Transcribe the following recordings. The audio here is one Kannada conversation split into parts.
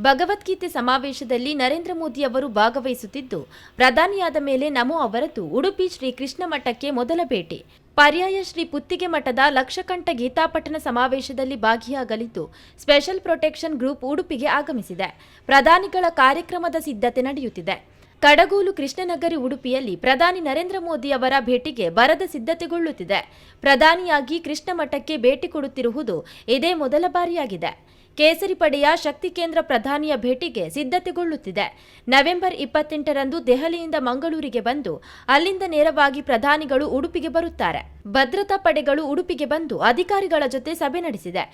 ಭಗವದ್ಗೀತೆ ಸಮಾವೇಶದಲ್ಲಿ ನರೇಂದ್ರ ಮೋದಿ ಅವರು ಭಾಗವಹಿಸುತ್ತಿದ್ದು, ಪ್ರಧಾನಿಯಾದ ಮೇಲೆ ನಮೋ ಅವರದ್ದು ಉಡುಪಿ ಶ್ರೀ ಕೃಷ್ಣ ಮಠಕ್ಕೆ ಮೊದಲ ಭೇಟಿ. ಪರ್ಯಾಯ ಶ್ರೀ ಪುತ್ತಿಗೆ ಮಠದ ಲಕ್ಷಕಂಠ ಗೀತಾಪಠಣ ಸಮಾವೇಶದಲ್ಲಿ ಭಾಗಿಯಾಗಲಿದ್ದು, ಸ್ಪೆಷಲ್ ಪ್ರೊಟೆಕ್ಷನ್ ಗ್ರೂಪ್ ಉಡುಪಿಗೆ ಆಗಮಿಸಿದೆ. ಪ್ರಧಾನಿಗಳ ಕಾರ್ಯಕ್ರಮದ ಸಿದ್ಧತೆ ನಡೆಯುತ್ತಿದೆ. ಕಡಗೋಲು ಕೃಷ್ಣನಗರಿ ಉಡುಪಿಯಲ್ಲಿ ಪ್ರಧಾನಿ ನರೇಂದ್ರ ಮೋದಿ ಅವರ ಭೇಟಿಗೆ ಬರದ ಸಿದ್ಧತೆಗೊಳ್ಳುತ್ತಿದೆ. ಪ್ರಧಾನಿಯಾಗಿ ಕೃಷ್ಣ ಮಠಕ್ಕೆ ಭೇಟಿ ಕೊಡುತ್ತಿರುವುದು ಇದೇ ಮೊದಲ ಬಾರಿಯಾಗಿದೆ. ಕೇಸರಿ ಪಡೆಯ ಶಕ್ತಿ ಕೇಂದ್ರ ಪ್ರಧಾನಿಯ ಭೇಟಿಗೆ ಸಿದ್ಧತೆಗೊಳ್ಳುತ್ತಿದೆ. ನವೆಂಬರ್ ಇಪ್ಪತ್ತೆಂಟರಂದು ದೆಹಲಿಯಿಂದ ಮಂಗಳೂರಿಗೆ ಬಂದು ಅಲ್ಲಿಂದ ನೇರವಾಗಿ ಪ್ರಧಾನಿಗಳು ಉಡುಪಿಗೆ ಬರುತ್ತಾರೆ. ಭದ್ರತಾ ಪಡೆಗಳು ಉಡುಪಿಗೆ ಬಂದು ಅಧಿಕಾರಿಗಳ ಜೊತೆ ಸಭೆ ನಡೆಸಿದೆ.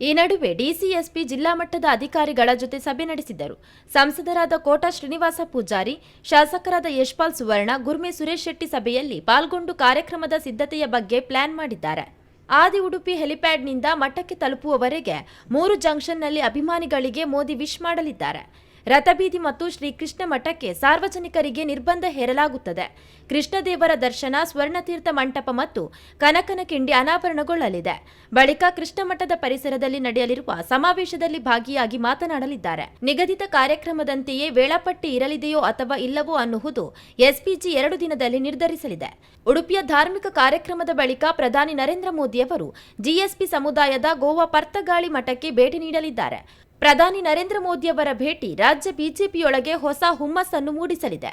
ಈ ನಡುವೆ ಡಿಸಿಎಸ್ಪಿ ಜಿಲ್ಲಾ ಮಟ್ಟದ ಅಧಿಕಾರಿಗಳ ಜೊತೆ ಸಭೆ ನಡೆಸಿದರು. ಸಂಸದರಾದ ಕೋಟಾ ಶ್ರೀನಿವಾಸ ಪೂಜಾರಿ, ಶಾಸಕರಾದ ಯಶ್ಪಾಲ್ ಸುವರ್ಣ, ಗುರ್ಮೆ ಸುರೇಶ್ ಶೆಟ್ಟಿ ಸಭೆಯಲ್ಲಿ ಪಾಲ್ಗೊಂಡು ಕಾರ್ಯಕ್ರಮದ ಸಿದ್ಧತೆಯ ಬಗ್ಗೆ ಪ್ಲಾನ್ ಮಾಡಿದ್ದಾರೆ. ಆದಿ ಉಡುಪಿ ಹೆಲಿಪ್ಯಾಡ್ನಿಂದ ಮಠಕ್ಕೆ ತಲುಪುವವರೆಗೆ ಮೂರು ಜಂಕ್ಷನ್ನಲ್ಲಿ ಅಭಿಮಾನಿಗಳಿಗೆ ಮೋದಿ ವಿಶ್ ಮಾಡಲಿದ್ದಾರೆ ರಥಬೀದಿ ಮತ್ತು ಶ್ರೀ ಕೃಷ್ಣ ಮಠಕ್ಕೆ ಸಾರ್ವಜನಿಕರಿಗೆ ನಿರ್ಬಂಧ ಹೇರಲಾಗುತ್ತದೆ. ಕೃಷ್ಣದೇವರ ದರ್ಶನ, ಸ್ವರ್ಣತೀರ್ಥ ಮಂಟಪ ಮತ್ತು ಕನಕನ ಕಿಂಡಿ ಅನಾವರಣಗೊಳ್ಳಲಿದೆ. ಬಳಿಕ ಕೃಷ್ಣ ಮಠದ ಪರಿಸರದಲ್ಲಿ ನಡೆಯಲಿರುವ ಸಮಾವೇಶದಲ್ಲಿ ಭಾಗಿಯಾಗಿ ಮಾತನಾಡಲಿದ್ದಾರೆ. ನಿಗದಿತ ಕಾರ್ಯಕ್ರಮದಂತೆಯೇ ವೇಳಾಪಟ್ಟಿ ಇರಲಿದೆಯೋ ಅಥವಾ ಇಲ್ಲವೋ ಅನ್ನುವುದು ಎಸ್ಪಿಜಿ ಎರಡು ದಿನದಲ್ಲಿ ನಿರ್ಧರಿಸಲಿದೆ. ಉಡುಪಿಯ ಧಾರ್ಮಿಕ ಕಾರ್ಯಕ್ರಮದ ಬಳಿಕ ಪ್ರಧಾನಿ ನರೇಂದ್ರ ಮೋದಿ ಅವರು ಜಿಎಸ್ಪಿ ಸಮುದಾಯದ ಗೋವಾ ಪರ್ತಗಾಳಿ ಮಠಕ್ಕೆ ಭೇಟಿ ನೀಡಲಿದ್ದಾರೆ. ಪ್ರಧಾನಿ ನರೇಂದ್ರ ಮೋದಿಯವರ ಭೇಟಿ ರಾಜ್ಯ ಬಿಜೆಪಿಯೊಳಗೆ ಹೊಸ ಹುಮ್ಮಸ್ಸನ್ನು ಮೂಡಿಸಲಿದೆ.